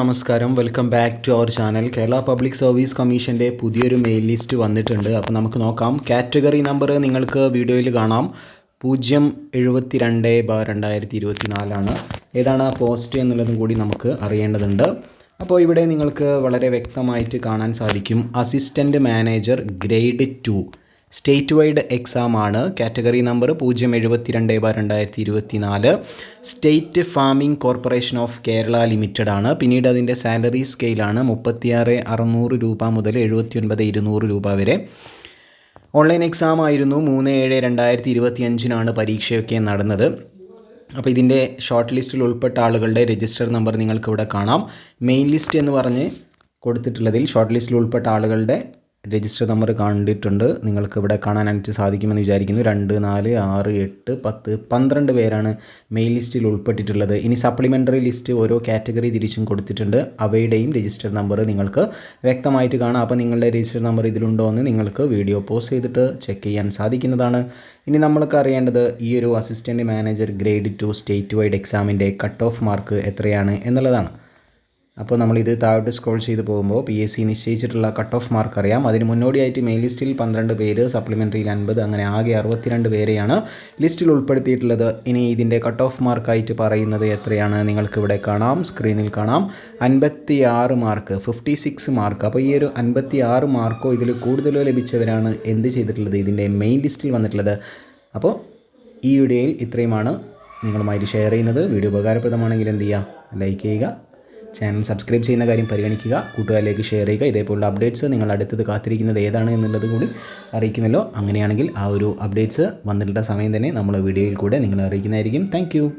നമസ്കാരം. Welcome back to our channel Kerala public service കമ്മീഷന്റെ പുതിയൊരു മെയിൽ ലിസ്റ്റ് വന്നിട്ടുണ്ട്. അപ്പോൾ നമുക്ക് നോക്കാം. കാറ്റഗറി നമ്പർ നിങ്ങൾക്ക് വീഡിയോയിൽ കാണാം. പൂജ്യം എഴുപത്തി രണ്ട് ബ രണ്ടായിരത്തി ഇരുപത്തി നാലാണ് ഏതാണ് ആ പോസ്റ്റ് എന്നുള്ളതും കൂടി നമുക്ക് അറിയേണ്ടതുണ്ട്. അപ്പോൾ ഇവിടെ നിങ്ങൾക്ക് വളരെ വ്യക്തമായിട്ട് കാണാൻ സാധിക്കും. Assistant manager grade two state wide exam ആണ്. കാറ്റഗറി നമ്പർ പൂജ്യം എഴുപത്തിരണ്ട് ബാർ രണ്ടായിരത്തി ഇരുപത്തി നാല് state farming corporation of Kerala limited ആണ്. പിന്നീട് അതിന്റെ സാലറി സ്കെയിലാണ് മുപ്പത്തിയാറ് അറുന്നൂറ് രൂപ മുതൽ എഴുപത്തി ഒൻപത് ഇരുന്നൂറ് രൂപ വരെ. ഓൺലൈൻ എക്സാം ആയിരുന്നു മൂന്ന് ഏഴ് രണ്ടായിരത്തി ഇരുപത്തി അഞ്ചിനാണ് പരീക്ഷയൊക്കെ നടന്നത്. അപ്പോൾ ഇതിന്റെ ഷോർട്ട് ലിസ്റ്റിൽ ഉൾപ്പെട്ട ആളുകളുടെ രജിസ്റ്റർ നമ്പർ നിങ്ങൾക്ക് ഇവിടെ കാണാം. മെയിൻ ലിസ്റ്റ് എന്ന് പറഞ്ഞ് കൊടുത്തിട്ടുള്ളതിൽ ഷോർട്ട് ലിസ്റ്റിൽ ഉൾപ്പെട്ട ആളുകളുടെ രജിസ്റ്റർ നമ്പർ കണ്ടിട്ടുണ്ട്. നിങ്ങൾക്ക് ഇവിടെ കാണാനായിട്ട് സാധിക്കുമെന്ന് വിചാരിക്കുന്നു. രണ്ട് നാല് ആറ് എട്ട് പത്ത് പന്ത്രണ്ട് പേരാണ് മെയിൻ ലിസ്റ്റിൽ ഉൾപ്പെട്ടിട്ടുള്ളത്. ഇനി സപ്ലിമെന്ററി ലിസ്റ്റ് ഓരോ കാറ്റഗറി തിരിച്ചും കൊടുത്തിട്ടുണ്ട്. അവയുടെയും രജിസ്റ്റർ നമ്പർ നിങ്ങൾക്ക് വ്യക്തമായിട്ട് കാണാം. അപ്പോൾ നിങ്ങളുടെ രജിസ്റ്റർ നമ്പർ ഇതിലുണ്ടോ എന്ന് നിങ്ങൾക്ക് വീഡിയോ പോസ്റ്റ് ചെയ്തിട്ട് ചെക്ക് ചെയ്യാൻ സാധിക്കുന്നതാണ്. ഇനി നമ്മൾക്ക് അറിയേണ്ടത് ഈ ഒരു assistant manager grade two state wide എക്സാമിന്റെ കട്ട് ഓഫ് മാർക്ക് എത്രയാണ് എന്നുള്ളതാണ്. അപ്പോൾ നമ്മളിത് താഴോട്ട് സ്ക്രോൾ ചെയ്ത് പോകുമ്പോൾ പി എസ് സി നിശ്ചയിച്ചിട്ടുള്ള കട്ട് ഓഫ് മാർക്ക് അറിയാം. അതിന് മുന്നോടിയായിട്ട് മെയിൻ ലിസ്റ്റിൽ പന്ത്രണ്ട് പേര് സപ്ലിമെന്ററിയിൽ അൻപത് അങ്ങനെ ആകെ അറുപത്തിരണ്ട് പേരെയാണ് ലിസ്റ്റിൽ ഉൾപ്പെടുത്തിയിട്ടുള്ളത്. ഇനി ഇതിന്റെ കട്ട് ഓഫ് മാർക്കായിട്ട് പറയുന്നത് എത്രയാണ്? നിങ്ങൾക്ക് ഇവിടെ കാണാം സ്ക്രീനിൽ കാണാം. അൻപത്തി ആറ് മാർക്ക് ഫിഫ്റ്റി സിക്സ് മാർക്ക് അപ്പോൾ ഈ ഒരു അൻപത്തി ആറ് മാർക്കോ ഇതിൽ കൂടുതലോ ലഭിച്ചവരാണ് എന്ത് ചെയ്തിട്ടുള്ളത്? ഇതിന്റെ മെയിൻ ലിസ്റ്റിൽ വന്നിട്ടുള്ളത്. അപ്പോൾ ഈ വീഡിയോയിൽ ഇത്രയുമാണ് നിങ്ങളുമായിട്ട് ഷെയർ ചെയ്യുന്നത്. വീഡിയോ ഉപകാരപ്രദമാണെങ്കിൽ എന്ത് ചെയ്യുക? ലൈക്ക് ചെയ്യുക. ചാനൽ സബ്സ്ക്രൈബ് ചെയ്യുന്ന കാര്യം പരിഗണിക്കുക. കൂട്ടുകാരിലേക്ക് ഷെയർ ചെയ്യുക. ഇതേപോലുള്ള അപ്ഡേറ്റ്സ് നിങ്ങൾ അടുത്തത് കാത്തിരിക്കുന്നത് ഏതാണ് എന്നുള്ളത് കൂടി അറിയിക്കുമല്ലോ. അങ്ങനെയാണെങ്കിൽ ആ ഒരു അപ്ഡേറ്റ്സ് വന്നിട്ടുള്ള സമയം തന്നെ നമ്മൾ വീഡിയോയിൽ കൂടെ നിങ്ങളെ അറിയിക്കുന്നതായിരിക്കും. താങ്ക്